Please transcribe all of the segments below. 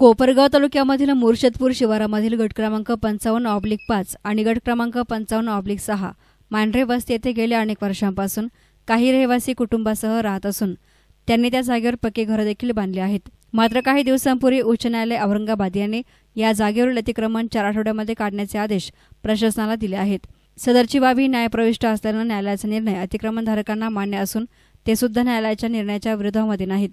कोपरगाव तालुक्यामधील मुर्शदपूर शिवारामधील गट क्रमांक पंचावन्न ऑब्लिक पाच आणि गट क्रमांक पंचावन्न ऑब्लिक सहा मांढरे वस्ती येथे गेल्या अनेक वर्षांपासून काही रहिवासी कुटुंबासह राहत असून त्यांनी त्या जागेवर पक्के घरं देखील बांधली आहेत. मात्र काही दिवसांपूर्वी उच्च न्यायालय औरंगाबाद यांनी या जागेवरील अतिक्रमण चार आठवड्यामध्ये काढण्याचे आदेश प्रशासनाला दिले आहेत. सदरची बाबी न्यायप्रविष्ट असल्यानं न्यायालयाचा निर्णय अतिक्रमणधारकांना मान्य असून ते सुद्धा न्यायालयाच्या निर्णयाच्या विरोधामध्ये नाहीत.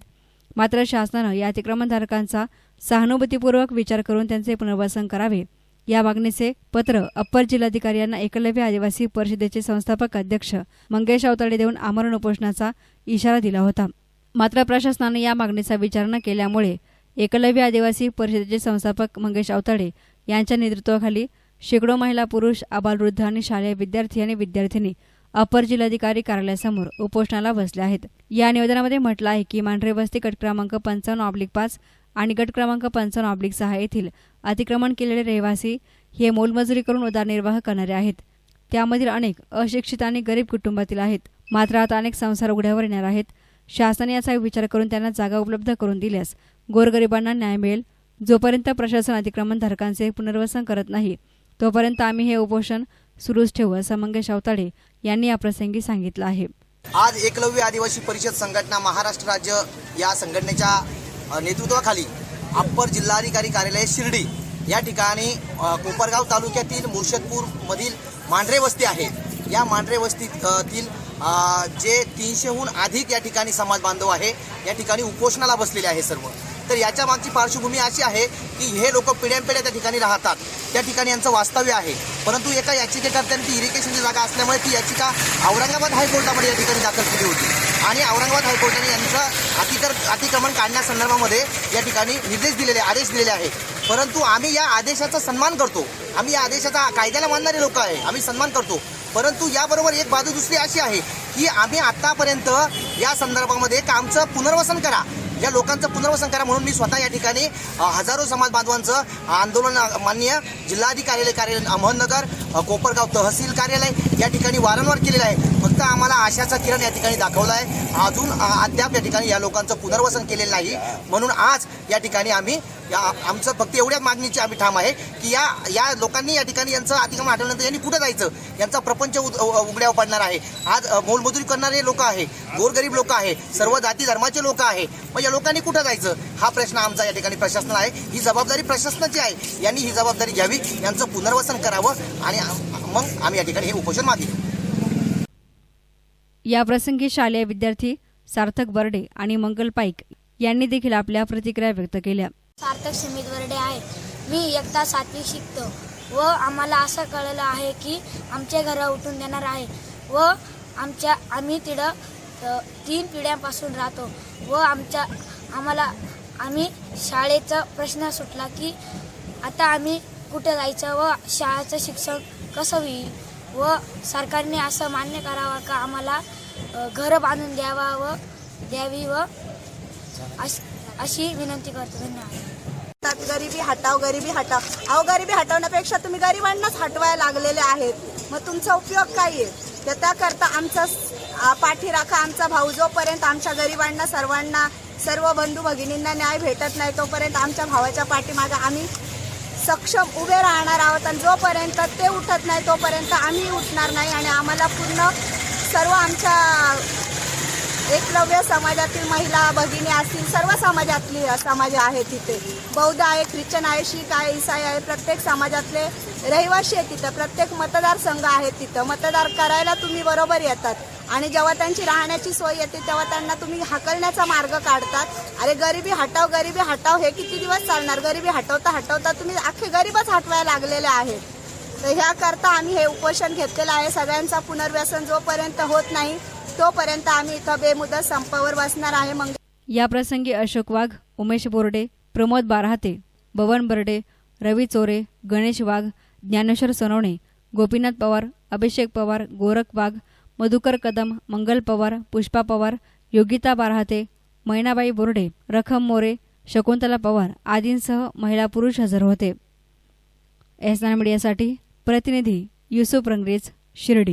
मात्र शासनानं या अतिक्रमणधारकांचा सहानुभूतीपूर्वक विचार करून त्यांचे पुनर्वसन करावे. या मागणीचे पत्र अप्पर जिल्हाधिकारी यांना एकलव्य आदिवासी परिषदेचे संस्थापक अध्यक्ष मंगेश अवताडे देऊन आमरण उपोषणाचा इशारा दिला होता. मात्र प्रशासनाने या मागणीचा विचार न केल्यामुळे एकलव्य आदिवासी परिषदेचे संस्थापक मंगेश अवताडे यांच्या नेतृत्वाखाली शेकडो महिला पुरुष आबालवृद्ध आणि शालेय विद्यार्थी आणि विद्यार्थिनी अपर जिल्हाधिकारी कार्यालयासमोर उपोषणाला बसले आहेत. या निवेदनामध्ये म्हटलं आहे की मांढरे वस्ती गट क्रमांक पंचावन्न ऑब्लिक पाच आणि गट क्रमांक पंचावन्न ऑब्लिक सहा येथील अतिक्रमण केलेले रहिवासी हे मोलमजुरी करून उदरनिर्वाह करणारे आहेत. त्यामधील अनेक अशिक्षित आणि गरीब कुटुंबातील आहेत. मात्र आता अनेक संसार उघड्यावर येणार आहेत. शासनाने याचा विचार करून त्यांना जागा उपलब्ध करून दिल्यास गोरगरिबांना न्याय मिळेल. जोपर्यंत प्रशासन अतिक्रमणधारकांचे पुनर्वसन करत नाही तोपर्यंत आम्ही हे उपोषण सुरूच ठेवू असं मंगेश अवताडे यांनी याप्रसंगी सांगितलं आहे. आज एकलव्य आदिवासी परिषद संघटना महाराष्ट्र राज्य या संघटनेच्या नेतृत्वाखाली अप्पर जिल्हाधिकारी कार्यालय शिर्डी या ठिकाणी कोपरगाव तालुक्यातील मुर्शदपूरमधील मांढरे वस्ती आहे. या मांढरे वस्तीतील जे तीनशेहून अधिक या ठिकाणी समाज बांधव आहे या ठिकाणी उपोषणाला बसलेले आहे सर्व. तर याच्या मागची पार्श्वभूमी अशी आहे की हे लोक पिढ्यानपिढ्या त्या ठिकाणी राहतात. त्या ठिकाणी यांचं वास्तव्य आहे. परंतु एका याचिकेकर्त्यांनी ती इरिगेशनची जागा असल्यामुळे ती याचिका औरंगाबाद हायकोर्टामध्ये या ठिकाणी दाखल केली होती. आणि औरंगाबाद हायकोर्टाने यांचं अतिकर अतिक्रमण काढण्यासंदर्भामध्ये या ठिकाणी निर्देश दिलेले आदेश दिलेले आहे परंतु आम्ही या आदेशाचा सन्मान करतो. आम्ही या आदेशाचा कायद्याला मानणारे लोक आहे. आम्ही सन्मान करतो. परंतु याबरोबर एक बाजू दुसरी अशी आहे की आम्ही आत्तापर्यंत या संदर्भामध्ये कामचं पुनर्वसन करा. या लोकांचं पुनर्वसन करा म्हणून मी स्वतः या ठिकाणी हजारो समाज बांधवांचं आंदोलन मान्य जिल्हाधिकारी कार्यालय अहमदनगर कोपरगाव तहसील कार्यालय या ठिकाणी वारंवार केलेला आहे. फक्त आम्हाला आशाचा किरण या ठिकाणी दाखवला आहे. अजून अद्याप या ठिकाणी या लोकांचं पुनर्वसन केलेलं नाही. म्हणून आज या ठिकाणी आम्ही या आमचं फक्त एवढ्या मागणीची आम्ही ठाम आहे की या या लोकांनी या ठिकाणी यांचं अतिक्रमण हटवल्यानंतर यांनी कुठं जायचं? यांचा प्रपंच उ- उघड्यावर पडणार आहे. आज मोलमजुरी करणारे लोक आहे गोरगरीब लोक आहे सर्व जाती धर्माचे लोक आहे. मग या लोकांनी कुठं जायचं? हा प्रश्न आमचा या ठिकाणी प्रशासन आहे. ही जबाबदारी प्रशासनाची आहे. यांनी ही जबाबदारी घ्यावी यांचं पुनर्वसन करावं आणि मग आम्ही या ठिकाणी हे उपोषण मागितलं याप्रसंगी शालेय विद्यार्थी सार्थक बर्डे आणि मंगल पाईक यांनी देखील आपल्या प्रतिक्रिया व्यक्त केल्या. सार्थक समित वरडे आहे मी एकदा सातवी शिकतो व आम्हाला असं कळलं आहे की आमचे घरं उठून देणार आहे व आमच्या आम्ही तिथं तीन पिढ्यांपासून राहतो व आमच्या आम्हाला आम्ही शाळेचा प्रश्न सुटला की आता आम्ही कुठं जायचं व शाळेचं शिक्षण कसं होईल व सरकारने असं मान्य करावं का आम्हाला घरं बांधून द्यावा व द्यावी व अश- अशी विनंती करतो. धन्यवाद. गरिबी हटाव गरिबी हटाव अहो गरिबी हटवण्यापेक्षा तुम्ही गरिबांनाच हटवायला लागलेले आहेत. मग तुमचा उपयोग काय आहे? तर त्याकरता आमचा पाठीराखा आमचा भाऊ. जोपर्यंत आमच्या गरिबांना सर्वांना सर्व बंधू भगिनींना न्याय भेटत नाही तोपर्यंत आमच्या भावाच्या पाठीमागं आम्ही सक्षम उभे राहणार आहोत आणि जोपर्यंत ते उठत नाही तोपर्यंत आम्ही उठणार नाही आणि आम्हाला पूर्ण सर्व आमच्या एकलव्य समाजातील महिला भगिनी असतील सर्व समाजातली समाज आहे तिथे. बौद्ध आहे ख्रिश्चन आहे शीख आहे इसाई आहे प्रत्येक समाजातले रहिवासी आहे तिथं. प्रत्येक मतदारसंघ आहे तिथं. मतदार करायला तुम्ही बरोबर येतात. आणि जेव्हा त्यांची राहण्याची सोय येते तेव्हा त्यांना तुम्ही हाकलण्याचा मार्ग काढतात. अरे गरिबी हटाव गरिबी हटाव हे किती दिवस चालणार? गरिबी हटवता हटवता तुम्ही अख्खे गरीबच हटवायला लागलेले आहेत. तर ह्याकरता आम्ही हे उपोषण घेतलेलं आहे. सगळ्यांचा पुनर्व्यसन जोपर्यंत होत नाही तोपर्यंत आम्ही इथं बेमुदत संपावर बसणार आहे. मग याप्रसंगी अशोक वाघ उमेश बोर्डे प्रमोद बारहाते बवन बर्डे रवी चोरे गणेश वाघ ज्ञानेश्वर सोनवणे गोपीनाथ पवार अभिषेक पवार गोरख वाघ मधुकर कदम मंगल पवार पुष्पा पवार योगिता बारहाते मैनाबाई बोर्डे रखम मोरे शकुंतला पवार आदींसह महिला पुरुष हजर होते. एस मीडियासाठी प्रतिनिधी युसुफ रंगरेज शिर्डी.